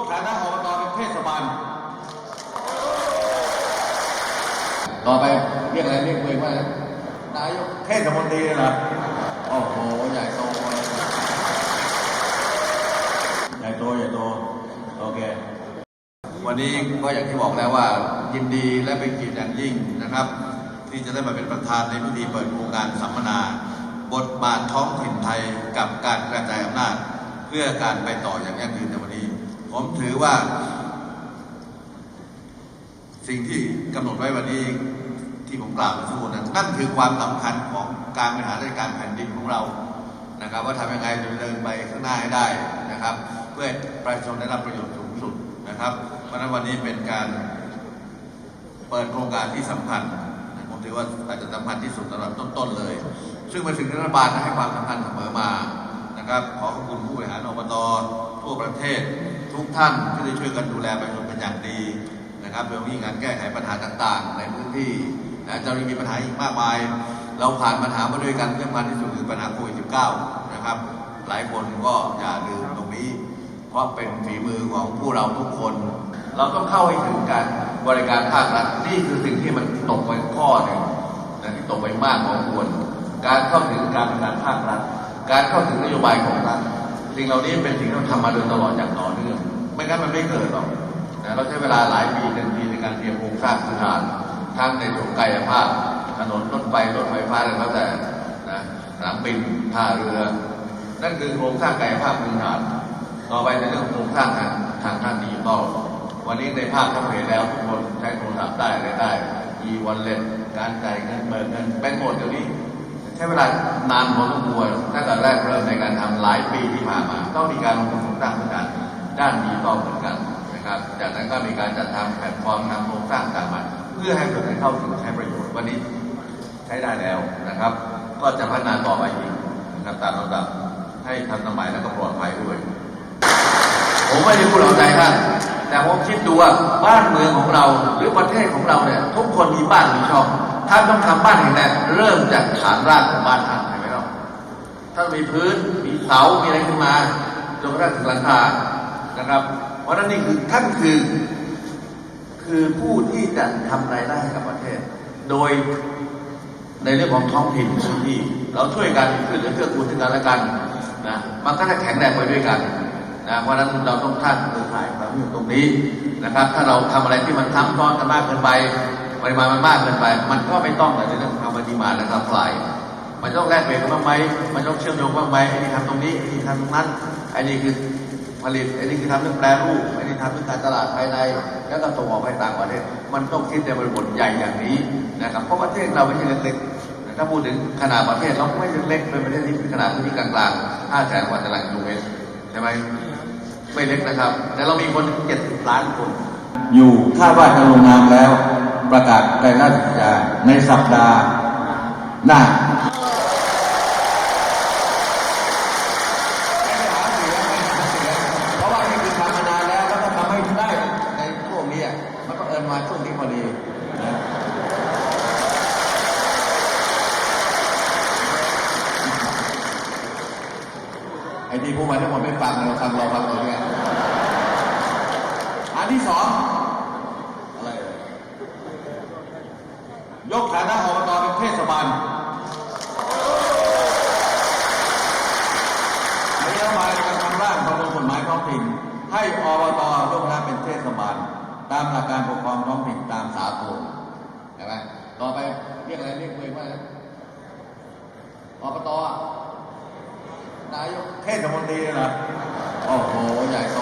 กฐานะอบตเป็นเทศบาล ต่อไปเรียกอะไรเรียกตัวเองว่าอะไรนายกเทศมนตรีเหรอโอ้โหใหญ่โตใหญ่โตใหญ่โตโอเค วันนี้ก็อย่างที่บอกแล้วว่ายินดีและเป็นเกียรติอย่างยิ่งนะครับ ที่จะได้มาเป็นประธานในพิธีเปิดโครงการสัมมนา บทบาทท้องถิ่นไทยกับการกระจายอำนาจ เพื่อการไปต่ออย่างยั่งยืนในวันนี้ ผมถือว่า สิ่งที่กำหนดไว้วันนี้ที่ผมกล่าวมื่อสักครู่นั้นนั่นคือความสำคัญของการบริหารราชการแผ่นดินของเรานะครับ ว่าทำยังไงจะเดินไปข้างหน้าให้ได้นะครับ เพื่อประชาชนได้รับประโยชน์สูงสุดนะครับ เพราะฉะนั้นวันนี้เป็นการเปิดโครงการที่สำคัญผมถือว่าอาจจะสำคัญที่สุดสำหรับต้นๆเลย ซึ่งเป็นสิ่งที่รัฐบาลให้ความสำคัญเสมอมานะครับ ขอขอบคุณผู้บริหารอบตทั่วประเทศ ทุกท่านที่ได้ช่วยกันดูแลประชาชนเป็นอย่างดีนะครับโดยมีการแก้ไขปัญหาต่างๆ ในพื้นที่นะจะมีปัญหาอีกมากมาย เราผ่านปัญหามาด้วยกันเรื่องมันที่สุดคือปัญหาโควิด -19 นะครับ หลายคนก็อย่าลืมตรงนี้ เพราะเป็นฝีมือของผู้เราทุกคน เราต้องเข้าให้ถึงการบริการภาครัฐนี่คือสิ่งที่มันตกไปข้อหนึ่งนะที่ตกไปมากพองควร การเข้าถึงการบริการภาครัฐ การเข้าถึงนโยบายของรัฐสิ่งเหล่านี้เป็นสิ่งที่เราทำมาโดยตลอดอย่างต่อเนื่อง ไม่งั้นมันไม่เกิดหรอกนะเราใช้เวลาหลายปีหนึ่งปีในการเตรียมโครงสร้างพื้นฐานทั้งในส่วนกายภาพถนนรถไฟรถไฟฟ้าอะไรก็แล้วแต่นะสนามบินท่าเรือ นั่นคือโครงสร้างกายภาพพื้นฐาน ต่อไปในเรื่องโครงสร้างทางทางด้านดิจิตอลวันนี้ในภาพเราเห็นแล้วทุกคนใช้โทรศัพท์ได้อะไรได้ e wallet การจ่ายเงินเบิกเงินแบงก์หมดเดี๋ยวนี้ใช้เวลานานพอสมควรตั้งแต่แรกเริ่มในการทำหลายปีที่ผ่านมา ต้องมีการลงทุนโครงสร้างพื้นฐาน ด้านดิจิตอเหมือนกันนะครับ จากนั้นก็มีการจัดทำแพลตฟอร์มทำโครงสร้างต่างมาเพื่อให้เกิดให้เข้าถึงใช้ประโยชน์วันนี้ใช้ได้แล้วนะครับ ก็จะพัฒนาต่อไปอีกนะครับตามลำดับให้ทันสมัยและก็ปลอดภัยด้วย ผมไม่ได้พูดเอาใจท่านแต่ผมคิดดูว่าบ้านเมืองของเราหรือประเทศของเราเนี่ยทุกคนมีบ้านมีช่องท่านต้องทำบ้านแห่งแรกเริ่มจากฐานรากของบ้านท่านเห็นไหมครับถ้ามีพื้นมีเสามีอะไรขึ้นมาจนกระทั่งถึงหลังคา นะครับ เพราะนั้นนี่คือท่านคือ คือผู้ที่จะทำรายได้ให้กับประเทศ โดยในเรื่องของท้องถิ่นพื้นที่เราช่วยกันช่วยเหลือเกื้อกูลซึ่งกันและกันนะมันก็จะแข็งแรงไปด้วยกันนะเพราะนั้นเราต้องท่านเครือข่ายความอยู่ตรงนี้นะครับ ถ้าเราทำอะไรที่มันซ้ำซ้อนกันมากเกินไปปริมาณมันมากเกินไป มันก็ไม่ต้องในเรื่องของคำปฏิมาและคำฝ่ายมันต้องแลกเปลี่ยนกันบ้างไหมมันต้องเชื่อมโยงบ้างไหมไอ้นี่ทำตรงนี้ไอ้นี่ทำตรงนั้นไอ้นี่คือ ผลิตไอ้นี่คือทำเรื่องแปรรูปไอ้นี่ทำเรื่องการตลาดภายใน แล้วก็ส่งออกไปต่างประเทศ มันต้องคิดในบริบทใหญ่อย่างนี้นะครับเพราะประเทศเราไม่ใช่เล็กๆถ้าพูดถึงขนาดประเทศเราไม่ใช่เล็กเป็นประเทศที่ขนาดพื้นที่กลางๆ5แสนกว่าตารางกิโลเมตรใช่ไหมไม่เล็กนะครับ แต่เรามีคนเจ็ดล้านคน อยู่คาดว่าจะลงนามแล้ว ประกาศในราชกิจจาในสัปดาห์หน้า เพราะว่านี่คือทำมานานแล้วแล้วก็ทำให้ได้ในช่วงนี้อะ มาช่วงนี้พอดีนะไอ้ที่พูดมาทั้งหมดไม่ฟังเราฟังเราฟังตัวเนี่ยอันที่สองอะไรยกฐานะอบตเป็นเทศบาลนโยบายการทำร่างประมวลกฎหมายท้องถิ่นให้อบตยกระดับเป็นเทศบาล ตามหลักการปกครองท้องถิ่นตามสากลเห็นไหมต่อไปเรียกอะไรเรียกตัวเองว่าอะไรอบตอะนายกเทศมนตรีเหรอโอ้โห ใหญ่โต